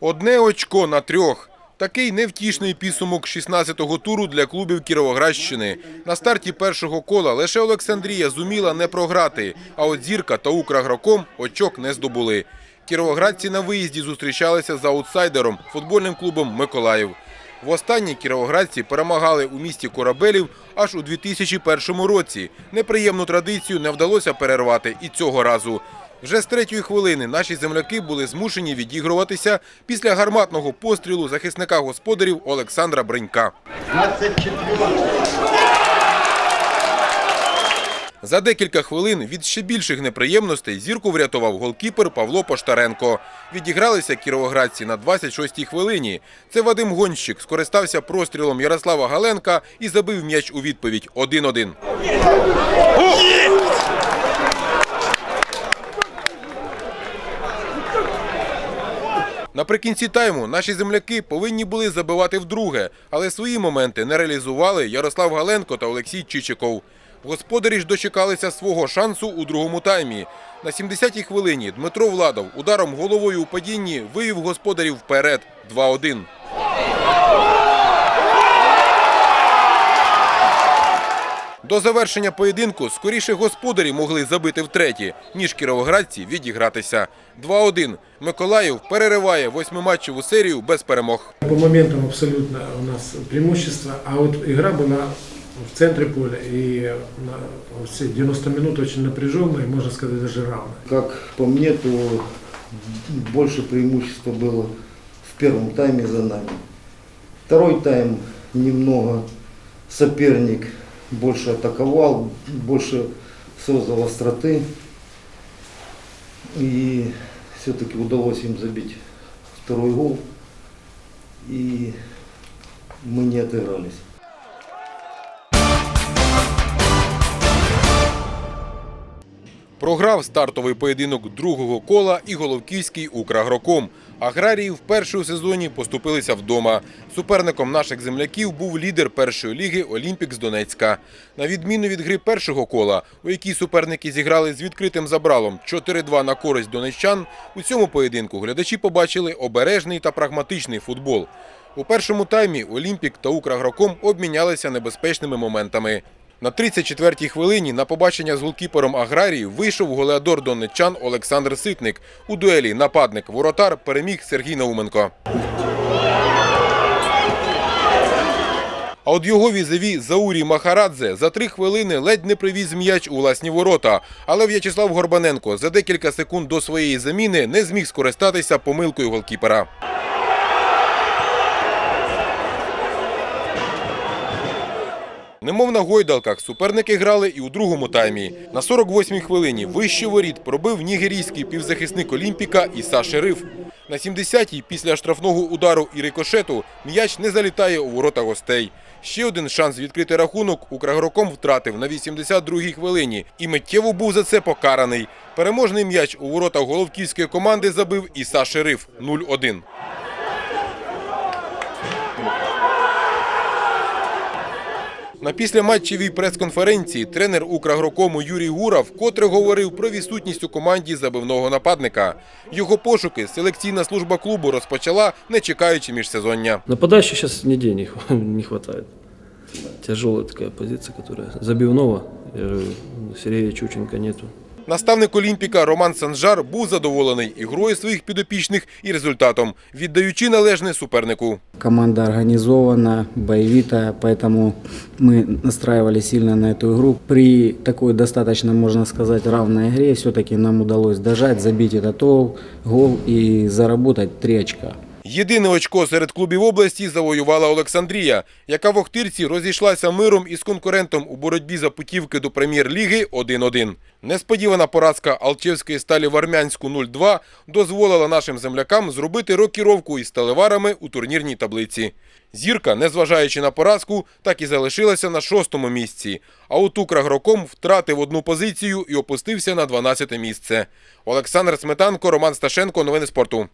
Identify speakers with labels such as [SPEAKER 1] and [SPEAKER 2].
[SPEAKER 1] Одне очко на трьох. Такий невтішний підсумок 16-го туру для клубів Кіровоградщини. На старті першого кола лише Олександрія зуміла не програти, а от Зірка та Украгроком очок не здобули. Кіровоградці на виїзді зустрічалися з аутсайдером футбольним клубом Миколаїв. Востаннє кіровоградці перемагали у місті Корабелів аж у 2001 році. Неприємну традицію не вдалося перервати і цього разу. Вже з третьої хвилини наші земляки були змушені відігруватися після гарматного пострілу захисника господарів Олександра Бринька.
[SPEAKER 2] 24.
[SPEAKER 1] За декілька хвилин від ще більших неприємностей зірку врятував голкіпер Павло Поштаренко. Відігралися кіровоградці на 26-й хвилині. Це Вадим Гонщик скористався прострілом Ярослава Галенка і забив м'яч у відповідь 1-1. Наприкінці тайму наші земляки повинні були забивати вдруге, але свої моменти не реалізували Ярослав Галенко та Олексій Чичиков. Господарі ж дочекалися свого шансу у другому таймі. На 70-й хвилині Дмитро Владов ударом головою у падінні вивів господарів вперед 2-1. До завершення поєдинку скоріше господарі могли забити втретє, ніж кіровоградці відігратися. 2-1. Миколаїв перериває восьмиматчеву серію без перемог.
[SPEAKER 3] По моментам абсолютно у нас преимущество, а вот игра была в центре поля и на все 90 минут очень напряженная, можно сказать, даже равная.
[SPEAKER 2] Как по мне, то больше преимущества было в первом тайме за нами. Второй тайм немного соперник больше атаковал, больше создал остроты. И все-таки удалось им забить второй гол. И мы не отыгрались.
[SPEAKER 1] Програв стартовий поєдинок другого кола і Головківський Украгроком. Аграрії вперше у сезоні поступилися вдома. Суперником наших земляків був лідер першої ліги Олімпік з Донецька. На відміну від гри першого кола, у якій суперники зіграли з відкритим забралом 4-2 на користь донеччан, у цьому поєдинку глядачі побачили обережний та прагматичний футбол. У першому таймі Олімпік та Украгроком обмінялися небезпечними моментами. На 34-й хвилині на побачення з голкіпером аграріїв вийшов голеадор донеччан Олександр Ситник. У дуелі нападник-воротар переміг Сергій Науменко. А от його візові Заурій Махарадзе за три хвилини ледь не привіз м'яч у власні ворота. Але В'ячеслав Горбаненко за декілька секунд до своєї заміни не зміг скористатися помилкою голкіпера. Немов на гойдалках, суперники грали і у другому таймі. На 48-й хвилині вище воріт пробив нігерійський півзахисник Олімпіка Іса Шериф. На 70-й після штрафного удару і рикошету м'яч не залітає у ворота гостей. Ще один шанс відкрити рахунок Украгроком втратив на 82-й хвилині і миттєво був за це покараний. Переможний м'яч у воротах головківської команди забив Іса Шериф 0-1. На післяматчевій прес-конференції тренер Украгрокому Юрій Гура вкотре говорив про відсутність у команді забивного нападника. Його пошуки селекційна служба клубу розпочала, не чекаючи міжсезоння.
[SPEAKER 4] Нападаючи зараз ніде не, вистачає. Тяжела така позиція, которая забивного. Сергія Чученка нету.
[SPEAKER 1] Наставник Олімпіка Роман Санжар був задоволений ігрою своїх підопічних і результатом, віддаючи належне супернику.
[SPEAKER 5] Команда организована, боевитая, поэтому мы настраивали сильно на эту игру. При такой достаточно, можно сказать, равной игре все-таки нам удалось дожать, забить этот гол, гол и заработать три очка.
[SPEAKER 1] Єдине очко серед клубів області завоювала Олександрія, яка в Охтирці розійшлася миром із конкурентом у боротьбі за путівки до прем'єр-ліги 1-1. Несподівана поразка Алчевської сталі в Армянську 0-2 дозволила нашим землякам зробити рокіровку із сталеварами у турнірній таблиці. Зірка, незважаючи на поразку, так і залишилася на шостому місці. А от Украгроком втратив одну позицію і опустився на 12 місце. Олександр Сметанко, Роман Сташенко. Новини спорту.